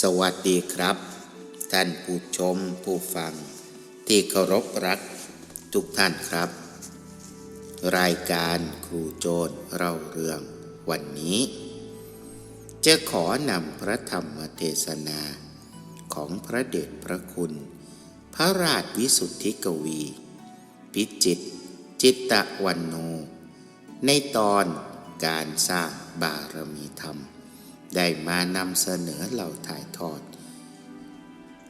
สวัสดีครับ ท่านผู้ชมผู้ฟัง ที่เคารพรักทุกท่านครับ รายการครูโจรเล่าเรื่องวันนี้ จะขอนำพระธรรมเทศนาของพระเดชพระคุณ พระราชวิสุทธิกวี พิจิตจิตตะวันโน ในตอนการสร้างบารมีธรรม ได้มานำเสนอเราถ่ายทอด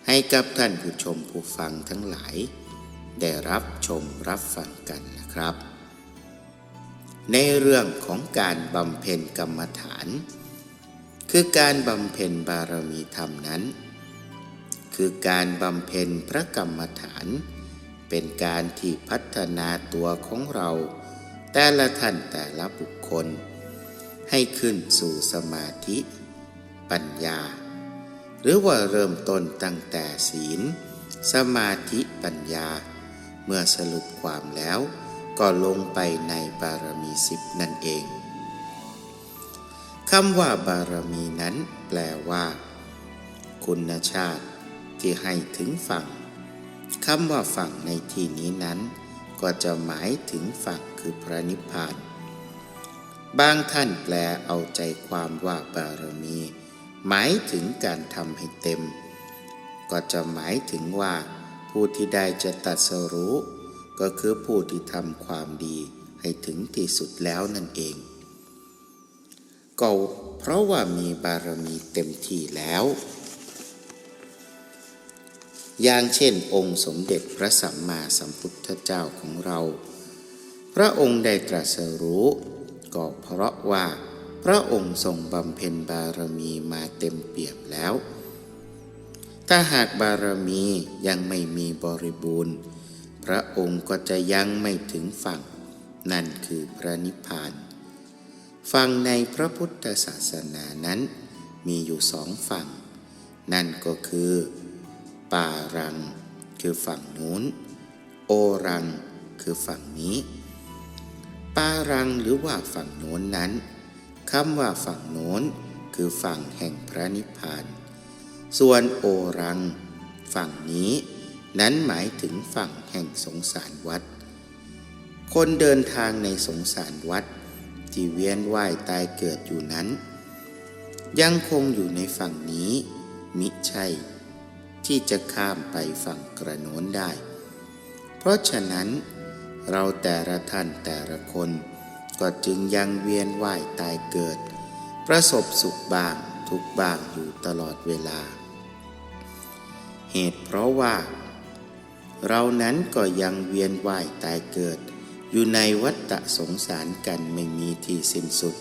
ให้กับท่านผู้ชมผู้ฟังทั้งหลาย ได้รับชมรับฟังกันนะครับ ในเรื่องของการบำเพ็ญกรรมฐาน คือการบำเพ็ญบารมีธรรมนั้น คือการบำเพ็ญพระกรรมฐาน เป็นการที่พัฒนาตัวของเรา แต่ละท่านแต่ละบุคคล ให้ขึ้นสู่สมาธิ ปัญญา หรือว่าเริ่มต้นตั้งแต่ศีล สมาธิปัญญา เมื่อสรุปความแล้ว ก็ลงไปในบารมีสิบนั่นเองคำว่าบารมีนั้นแปลว่า คุณชาติที่ให้ถึงฝั่งคำว่าฝั่งในที่นี้นั้น ก็จะหมายถึงฝั่งคือพระนิพพาน บางท่านแปลเอาใจความว่าบารมี หมายถึงการทำให้เต็ม ก็จะหมายถึงว่า ผู้ที่ได้จะตัดสรู้ ก็คือผู้ที่ทำความดีให้ถึงที่สุดแล้วนั่นเอง ก็เพราะว่ามีบารมีเต็มที่แล้ว อย่างเช่นองค์สมเด็จพระสัมมาสัมพุทธเจ้าของเรา พระองค์ได้ตรัสรู้ ก็เพราะว่า พระองค์ทรงบำเพ็ญบารมีมาเต็มเปี่ยมแล้ว ถ้าหากบารมียังไม่มีบริบูรณ์ พระองค์ก็จะยังไม่ถึงฝั่ง นั่นคือพระนิพพาน ฝั่งในพระพุทธศาสนานั้น มีอยู่สองฝั่ง นั่นก็คือปารัง คือฝั่งนู้น โอรัง คือฝั่งนี้ ปารังหรือว่าฝั่งโน้นนั้นคำว่าฝั่งโน้นคือฝั่งแห่งพระนิพพาน ส่วนโอรัง ฝั่งนี้ นั้นหมายถึงฝั่งแห่งสงสารวัฏคนเดินทางในสงสารวัฏที่เวียนว่ายตายเกิดอยู่นั้น ยังคงอยู่ในฝั่งนี้ มิใช่ ที่จะข้ามไปฝั่งกระโน้นได้ เพราะฉะนั้น เราแต่ละท่านแต่ละคน ก็จึงยังเวียนว่ายตายเกิด ประสบสุขบ้างทุกบ้างอยู่ตลอดเวลา เหตุเพราะว่า เรานั้นก็ยังเวียนว่ายตายเกิด อยู่ในวัฏสงสารกันไม่มีที่สิ้นสุด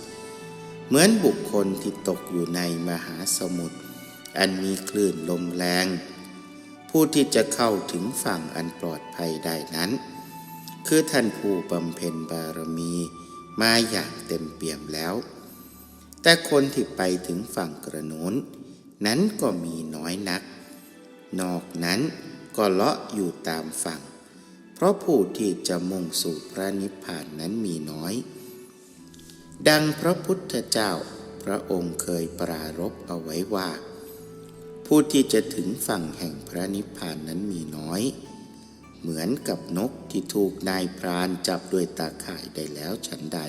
เหมือนบุคคลที่ตกอยู่ในมหาสมุทรอันมีคลื่นลมแรง ผู้ที่จะเข้าถึงฝั่งอันปลอดภัยได้นั้น คือท่านผู้บำเพ็ญบารมีมาอย่างเต็มเปี่ยมแล้ว แต่คนที่ไปถึงฝั่งกระโน้น นั้นก็มีน้อยนัก นอกนั้นก็เลาะอยู่ตามฝั่ง เพราะผู้ที่จะมุ่งสู่พระนิพพานนั้นมีน้อย ดังพระพุทธเจ้าพระองค์เคยปรารบเอาไว้ว่า ผู้ที่จะถึงฝั่งแห่งพระนิพพานนั้นมีน้อย เหมือนกับนกที่ถูกนายพรานจับด้วยตาข่ายได้แล้วฉันใด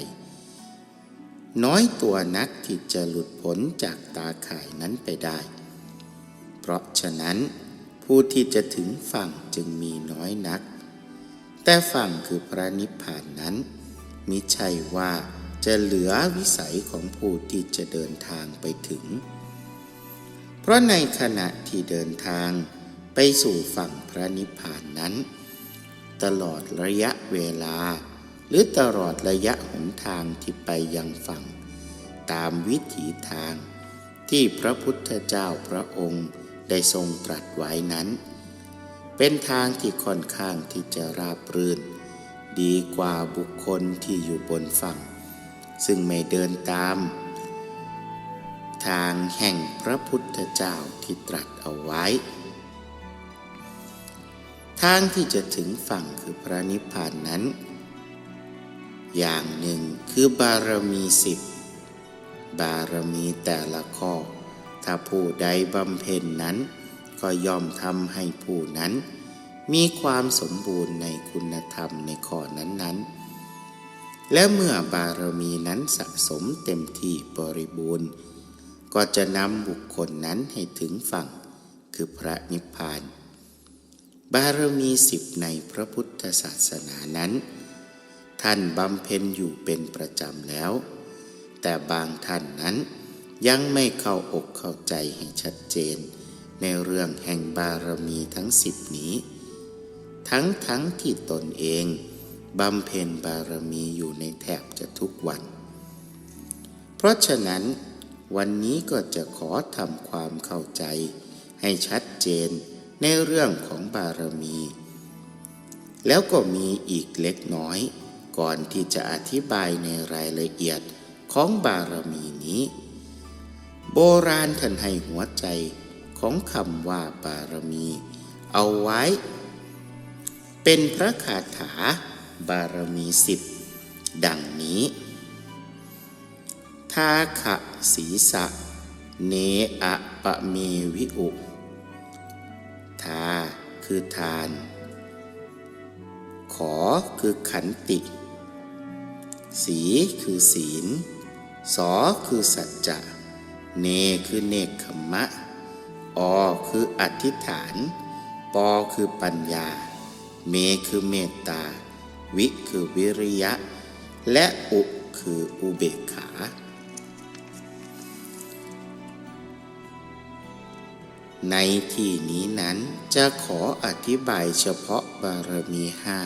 น้อยตัวนักที่จะหลุดพ้นจากตาข่ายนั้นไปได้ เพราะฉะนั้นผู้ที่จะถึงฝั่งจึงมีน้อยนัก แต่ฝั่งคือพระนิพพานนั้น มิใช่ว่าจะเหลือวิสัยของผู้ที่จะเดินทางไปถึง เพราะในขณะที่เดินทางไปสู่ฝั่งพระนิพพานนั้น ตลอดระยะเวลา หรือตลอดระยะหนทางที่ไปยังฝั่ง ตามวิถีทางที่พระพุทธเจ้าพระองค์ได้ทรงตรัสไว้นั้น เป็นทางที่ค่อนข้างที่จะราบรื่น ดีกว่าบุคคลที่อยู่บนฝั่ง ซึ่งไม่เดินตาม ทางแห่งพระพุทธเจ้าที่ตรัสเอาไว้ ทางที่จะถึงฝั่งคือพระนิพพานนั้น อย่างหนึ่งคือบารมีสิบบารมีแต่ละข้อ ถ้าผู้ใดบำเพ็ญนั้น ก็ย่อมทำให้ผู้นั้น มีความสมบูรณ์ในคุณธรรมในข้อนั้นๆ และเมื่อบารมีนั้นสะสมเต็มที่บริบูรณ์ ก็จะนำบุคคลนั้นให้ถึงฝั่งคือพระนิพพาน บารมีสิบในพระพุทธศาสนานั้น ท่านบำเพ็ญอยู่เป็นประจำแล้ว แต่บางท่านนั้นยังไม่เข้าอกเข้าใจให้ชัดเจน ในเรื่องแห่งบารมีทั้งสิบนี้ ทั้งทั้งที่ตนเองบำเพ็ญบารมีอยู่ในแทบจะทุกวัน เพราะฉะนั้นวันนี้ก็จะขอทำความเข้าใจให้ชัดเจน ในเรื่องของบารมี แล้วก็มีอีกเล็กน้อย ก่อนที่จะอธิบายในรายละเอียดของบารมีนี้ โบราณท่านให้หัวใจของคำว่าบารมี เอาไว้ เป็นพระคาถาบารมีสิบดังนี้ทาขะศีสะ เนอะปะเมวิอุ คือทาน ขอคือขันติ สีคือศีล สอคือสัจจะ เนคือเนกขมมะ อคืออธิษฐาน ปอคือปัญญา เมคือเมตตา วิคือวิริยะ และอุคืออุเบกขา ในที่นี้นั้นจะขออธิบายเฉพาะบารมีห้า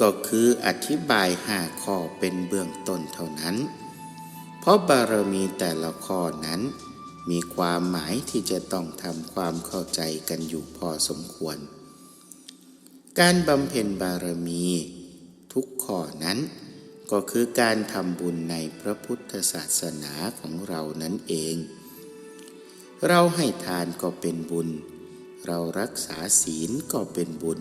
ก็คืออธิบายห้าข้อเป็นเบื้องต้นเท่านั้น เพราะบารมีแต่ละข้อนั้น มีความหมายที่จะต้องทำความเข้าใจกันอยู่พอสมควร การบำเพ็ญบารมีทุกข้อนั้น ก็คือการทำบุญในพระพุทธศาสนาของเรานั่นเอง เราให้ทานก็เป็นบุญ เรารักษาศีลก็เป็นบุญ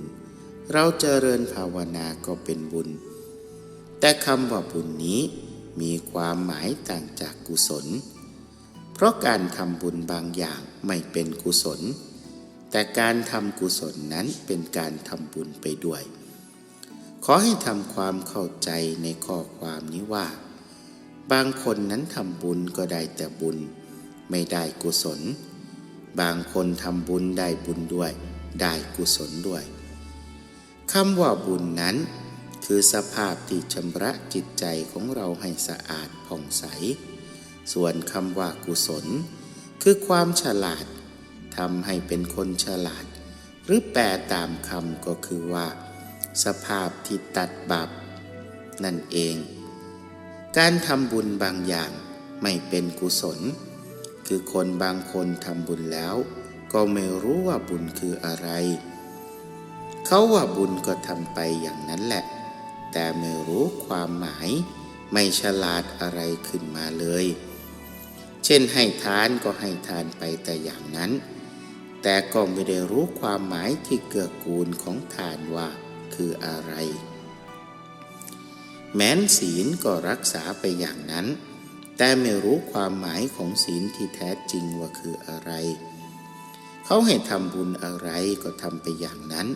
เราเจริญภาวนาก็เป็นบุญ แต่คำว่าบุญนี้มีความหมายต่างจากกุศล เพราะการทำบุญบางอย่างไม่เป็นกุศล แต่การทำกุศลนั้นเป็นการทำบุญไปด้วย ขอให้ทำความเข้าใจในข้อความนี้ว่า บางคนนั้นทำบุญก็ได้แต่บุญ ไม่ได้กุศล บางคนทำบุญได้บุญด้วย ได้กุศลด้วยคำว่าบุญนั้น คือสภาพที่ชำระจิตใจของเราให้สะอาดผ่องใส ส่วนคำว่ากุศล คือความฉลาดทำให้เป็นคนฉลาด หรือแปลตามคำก็คือว่า สภาพที่ตัดบาปนั่นเอง การทำบุญบางอย่างไม่เป็นกุศล คือคนบางคนทำบุญแล้ว ก็ไม่รู้ว่าบุญคืออะไร เขาว่าบุญก็ทำไปอย่างนั้นแหละ แต่ไม่รู้ความหมาย ไม่ฉลาดอะไรขึ้นมาเลย เช่นให้ทานก็ให้ทานไปแต่อย่างนั้น แต่ก็ไม่ได้รู้ความหมายที่เกื้อกูลของทานว่าคืออะไร แม้นศีลก็รักษาไปอย่างนั้น แต่ไม่รู้ความหมายของศีลที่แท้จริงว่าคืออะไร เขาให้ทำบุญอะไรก็ทำไปอย่างนั้น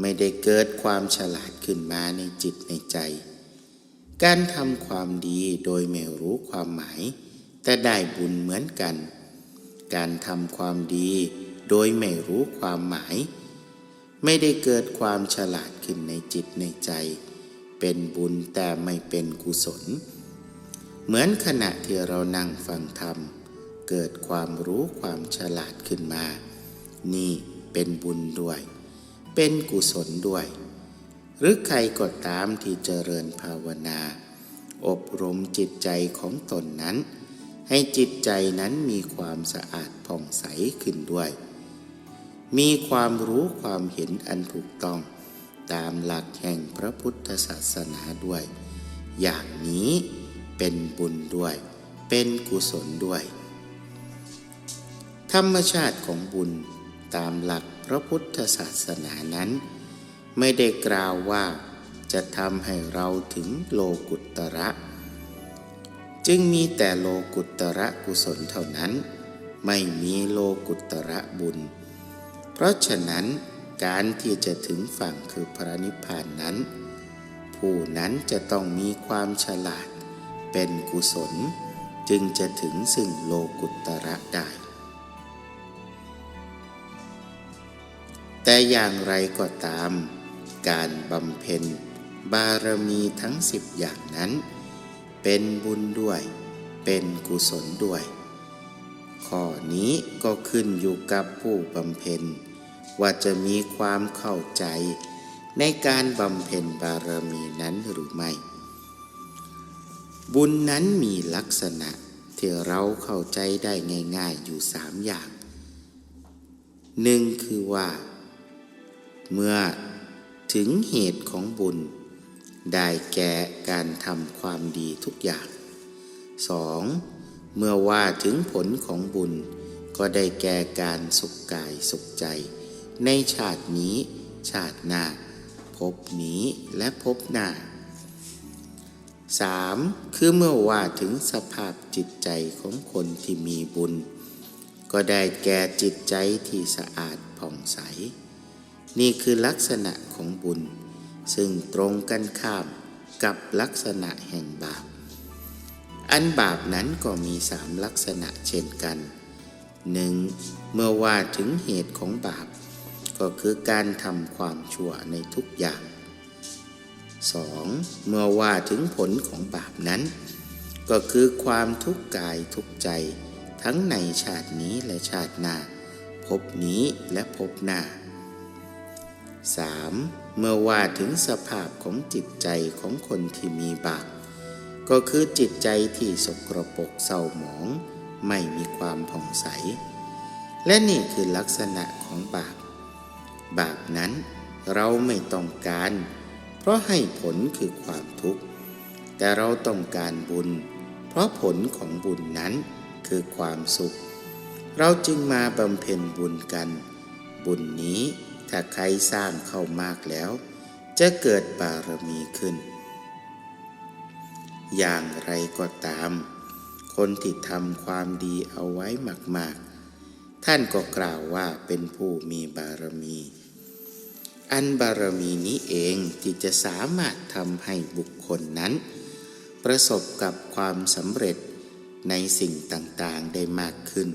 ไม่ได้เกิดความฉลาดขึ้นมาในจิตในใจ การทำความดีโดยไม่รู้ความหมาย แต่ได้บุญเหมือนกัน การทำความดีโดยไม่รู้ความหมาย ไม่ได้เกิดความฉลาดขึ้นในจิตในใจ เป็นบุญแต่ไม่เป็นกุศล เหมือนขณะที่เรานั่งฟังธรรม เกิดความรู้ความฉลาดขึ้นมา นี่เป็นบุญด้วย เป็นกุศลด้วย หรือใครก็ตามที่เจริญภาวนา อบรมจิตใจของตนนั้น ให้จิตใจนั้นมีความสะอาดผ่องใสขึ้นด้วย มีความรู้ความเห็นอันถูกต้อง ตามหลักแห่งพระพุทธศาสนาด้วย อย่างนี้ เป็นบุญด้วย เป็นกุศลด้วย ธรรมชาติของบุญตามหลักพระพุทธศาสนานั้น ไม่ได้กล่าวว่าจะทำให้เราถึงโลกุตระ จึงมีแต่โลกุตระกุศลเท่านั้น ไม่มีโลกุตระบุญ เพราะฉะนั้นการที่จะถึงฝั่งคือพระนิพพานนั้น ผู้นั้นจะต้องมีความฉลาด เป็นกุศล จึงจะถึงซึ่งโลกุตระได้ แต่อย่างไรก็ตาม การบำเพ็ญบารมีทั้งสิบอย่างนั้น เป็นบุญด้วย เป็นกุศลด้วย ข้อนี้ก็ขึ้นอยู่กับผู้บำเพ็ญ ว่าจะมีความเข้าใจในการบำเพ็ญบารมีนั้นหรือไม่ บุญนั้นมีลักษณะที่เราเข้าใจได้ง่าย ๆอยู่สามอย่างหนึ่งคือว่า เมื่อถึงเหตุของบุญ ได้แก่การทำความดีทุกอย่าง 2. เมื่อว่าถึงผลของบุญ ก็ได้แก่การสุขกายสุขใจ ในชาตินี้ ชาติหน้า พบนี้และพบหน้า 3. คือเมื่อว่าถึงสภาพจิตใจของคนที่มีบุญ ก็ได้แก่จิตใจที่สะอาดผ่องใส นี่คือลักษณะของบุญ ซึ่งตรงกันข้ามกับลักษณะแห่งบาป อันบาปนั้นก็มีสามลักษณะเช่นกันหนึ่งเมื่อว่าถึงเหตุของบาป ก็คือการทำความชั่วในทุกอย่าง 2. เมื่อว่าถึงผลของบาปนั้น ก็คือความทุกข์กายทุกใจ ทั้งในชาตินี้และชาติหน้าพบนี้และพบหน้า 3. เมื่อว่าถึงสภาพของจิตใจของคนที่มีบาปก็คือจิตใจที่สกรปรกเศร้าหมอง ไม่มีความผ่องใส และนี่คือลักษณะของบาป บาปนั้นเราไม่ต้องการ เพราะให้ผลคือความทุกข์ แต่เราต้องการบุญ เพราะผลของบุญนั้นคือความสุข เราจึงมาบำเพ็ญบุญกัน บุญนี้ถ้าใครสร้างเข้ามากแล้ว จะเกิดบารมีขึ้น อย่างไรก็ตาม คนที่ทำความดีเอาไว้มาก ๆ ท่านก็กล่าวว่าเป็นผู้มีบารมี อันบารมีนี้เองที่จะสามารถทำให้บุคคลนั้น ประสบกับความสำเร็จในสิ่งต่างๆได้มากขึ้น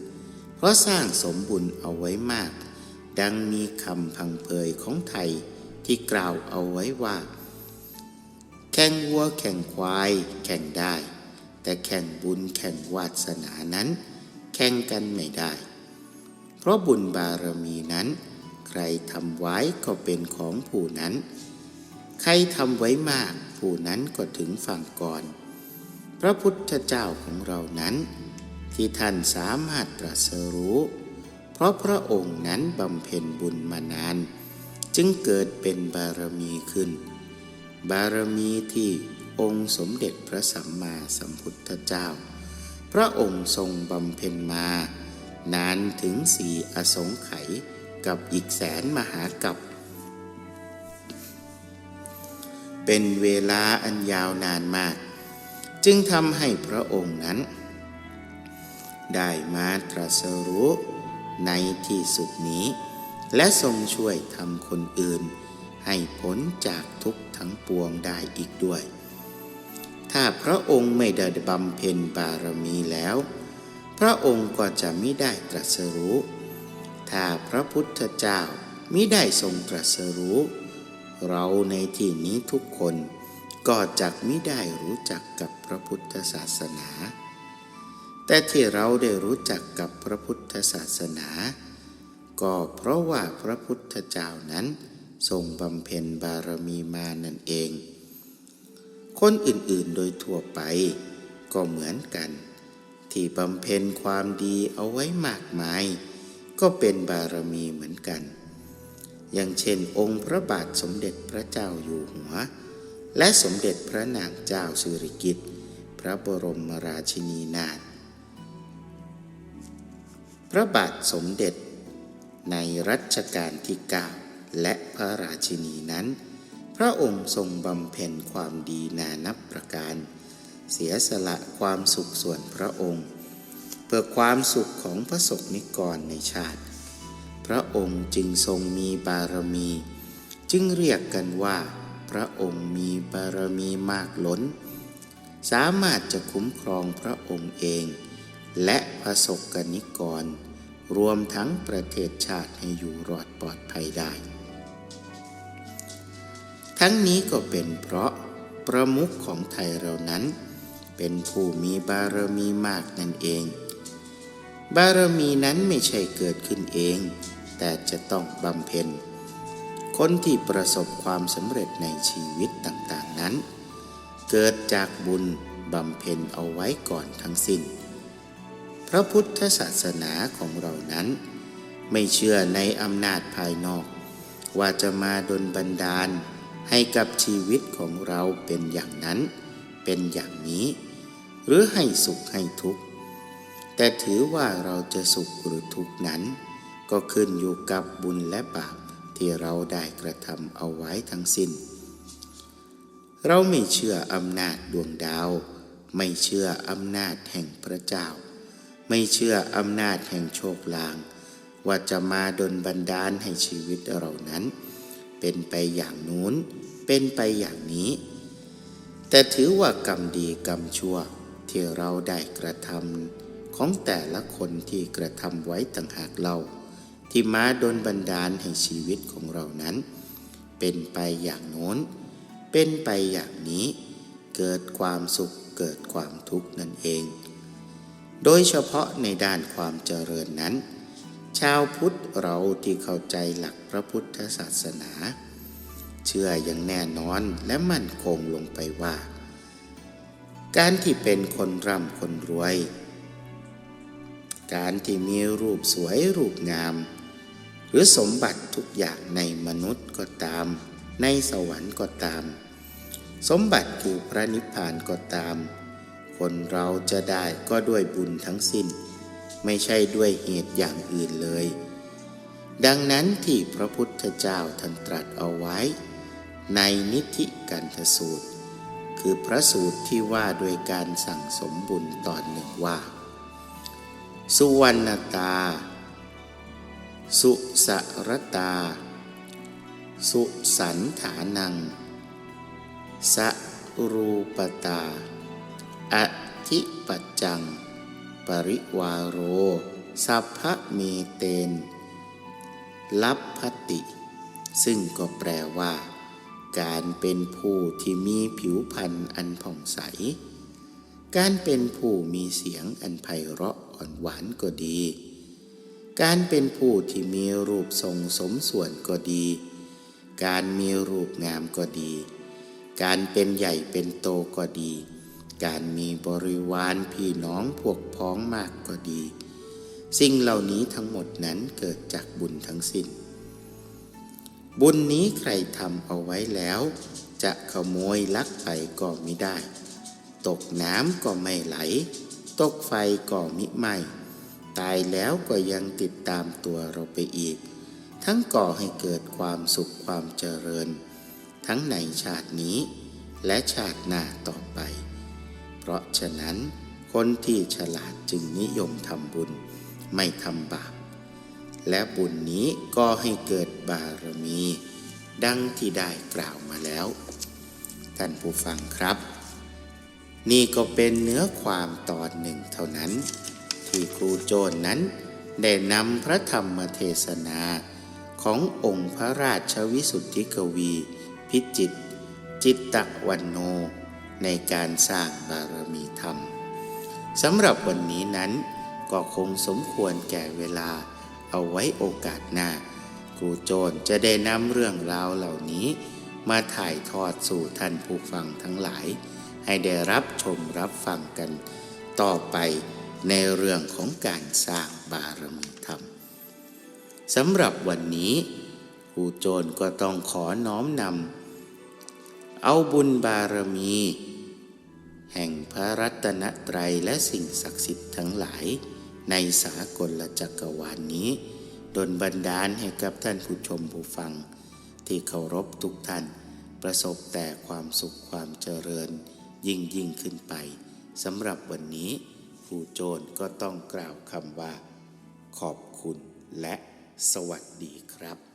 เพราะสร้างสมบุญเอาไว้มาก ดังมีคำพังเพยของไทยที่กล่าวเอาไว้ว่า แข่งวัวแข่งควายแข่งได้ แต่แข่งบุญแข่งวาสนานั้น แข่งกันไม่ได้ เพราะบุญบารมีนั้น ใครทำไว้ก็เป็นของผู้นั้น ใครทำไว้มากผู้นั้นก็ถึงฝั่งก่อน พระพุทธเจ้าของเรานั้น ที่ท่านสามารถตรัสรู้ เพราะพระองค์นั้นบำเพ็ญบุญมานาน จึงเกิดเป็นบารมีขึ้น บารมีที่องค์สมเด็จพระสัมมาสัมพุทธเจ้า พระองค์ทรงบำเพ็ญมา นานถึงสี่อสงไขย กับอีกแสนมหากับ เป็นเวลาอันยาวนานมาก จึงทำให้พระองค์นั้น ได้มาตรัสรู้ในที่สุดนี้ และทรงช่วยทำคนอื่น ให้พ้นจากทุกข์ทั้งปวงได้อีกด้วย ถ้าพระองค์ไม่ได้บำเพ็ญบารมีแล้ว พระองค์ก็จะไม่ได้ตรัสรู้ ถ้าพระพุทธเจ้ามิได้ทรงตรัสรู้ เราในที่นี้ทุกคนก็จักมิได้รู้จักกับพระพุทธศาสนา แต่ที่เราได้รู้จักกับพระพุทธศาสนา ก็เพราะว่าพระพุทธเจ้านั้นทรงบำเพ็ญบารมีมานั่นเอง คนอื่นๆโดยทั่วไปก็เหมือนกัน ที่บำเพ็ญความดีเอาไว้มากมาย ก็เป็นบารมีเหมือนกัน อย่างเช่นองค์พระบาทสมเด็จพระเจ้าอยู่หัว และสมเด็จพระนางเจ้าสิริกิติ์พระบรมราชินีนาถพระบาทสมเด็จในรัชกาลที่ 9 และพระราชินีนั้น พระองค์ทรงบำเพ็ญความดีนานับประการ เสียสละความสุขส่วนพระองค์ เพื่อความสุขของพระสงฆ์นิกรในชาติ พระองค์จึงทรงมีบารมี จึงเรียกกันว่า พระองค์มีบารมีมากล้น สามารถจะคุ้มครองพระองค์เอง และพระสกกนิกร รวมทั้งประเทศชาติให้อยู่รอดปลอดภัยได้ ทั้งนี้ก็เป็นเพราะประมุขของไทยเรานั้น เป็นผู้มีบารมีมากนั่นเอง บารมีนั้นไม่ใช่เกิดขึ้นเอง แต่จะต้องบำเพ็ญ คนที่ประสบความสำเร็จในชีวิตต่างๆนั้น เกิดจากบุญบำเพ็ญเอาไว้ก่อนทั้งสิ้น พระพุทธศาสนาของเรานั้น ไม่เชื่อในอำนาจภายนอก ว่าจะมาดลบันดาลให้กับชีวิตของเราเป็นอย่างนั้น เป็นอย่างนี้ หรือให้สุขให้ทุกข์ แต่ถือว่าเราจะสุขหรือทุกข์นั้น ก็ขึ้นอยู่กับบุญและบาปที่เราได้กระทำเอาไว้ทั้งสิ้น เราไม่เชื่ออำนาจดวงดาว ไม่เชื่ออำนาจแห่งพระเจ้า ไม่เชื่ออำนาจแห่งโชคลาง ว่าจะมาดลบันดาลให้ชีวิตเรานั้น เป็นไปอย่างนู้น เป็นไปอย่างนี้ แต่ถือว่ากรรมดีกรรมชั่วที่เราได้กระทำ ของแต่ละคนที่กระทำไว้ต่างหากเรา ที่มาดลบันดาลให้ชีวิตของเรานั้น เป็นไปอย่างโน้น เป็นไปอย่างนี้ เกิดความสุขเกิดความทุกข์นั่นเอง โดยเฉพาะในด้านความเจริญนั้น ชาวพุทธเราที่เข้าใจหลักพระพุทธศาสนา เชื่ออย่างแน่นอนและมั่นคงลงไปว่า การที่เป็นคนร่ำคนรวย การที่มีรูปสวยรูปงาม หรือสมบัติทุกอย่างในมนุษย์ก็ตาม ในสวรรค์ก็ตาม สมบัติคือพระนิพพานก็ตาม คนเราจะได้ก็ด้วยบุญทั้งสิ้น ไม่ใช่ด้วยเหตุอย่างอื่นเลย ดังนั้นที่พระพุทธเจ้าท่านตรัสเอาไว้ ในนิธิกันทสูตร คือพระสูตรที่ว่าโดยการสั่งสมบุญตอนหนึ่งว่า สุวรรณตา สุสรตา สุสันฐานัง สรูปตา อธิปัจจัง ปริวาโร สัพพะเมเตน ลับพติ ซึ่งก็แปลว่า การเป็นผู้ที่มีผิวพรรณอันผ่องใส การเป็นผู้มีเสียงอันไพเราะ อ่อนหวานก็ดี การเป็นผู้ที่มีรูปทรงสมส่วนก็ดี การมีรูปงามก็ดี การเป็นใหญ่เป็นโตก็ดี การมีบริวารพี่น้องพวกพ้องมากก็ดี สิ่งเหล่านี้ทั้งหมดนั้นเกิดจากบุญทั้งสิ้น บุญนี้ใครทำเอาไว้แล้ว จะขโมยลักไปก็ไม่ได้ ตกน้ำก็ไม่ไหล ตกไฟก็มิไหม้ตายแล้วก็ยังติดตามตัวเราไปอีก ทั้งก่อให้เกิดความสุขความเจริญ ทั้งในชาตินี้ และชาติหน้าต่อไป เพราะฉะนั้น คนที่ฉลาดจึงนิยมทำบุญไม่ทำบาป และบุญนี้ก็ให้เกิดบารมี ดังที่ได้กล่าวมาแล้ว ท่านผู้ฟังครับ นี่ก็เป็นเนื้อความตอนหนึ่งเท่านั้น ที่ครูโจนนั้น ได้นำพระธรรมเทศนาขององค์พระราชวิสุทธิกวี พิจิต จิตตะวันโน ในการสร้างบารมีธรรมสำหรับวันนี้นั้น ก็คงสมควรแก่เวลาเอาไว้โอกาสหน้า ครูโจนจะได้นำเรื่องราวเหล่านี้ มาถ่ายทอดสู่ท่านผู้ฟังทั้งหลาย ให้ได้รับชมรับฟังกันต่อไปในเรื่องของการสร้างบารมีธรรมสำหรับวันนี้ครูโจนก็ต้องขอน้อมนำเอาบุญบารมี แห่งพระรัตนตรัยและสิ่งศักดิ์สิทธิ์ทั้งหลายในสากลจักรวาลนนี้ดลบันดาลให้กับท่านผู้ชมผู้ฟัง ที่เคารพทุกท่านประสบแต่ความสุขความเจริญ ยิ่งยิ่งขึ้นไปสำหรับวันนี้ครูโจรก็ต้องกล่าวคำว่า ขอบคุณและสวัสดีครับ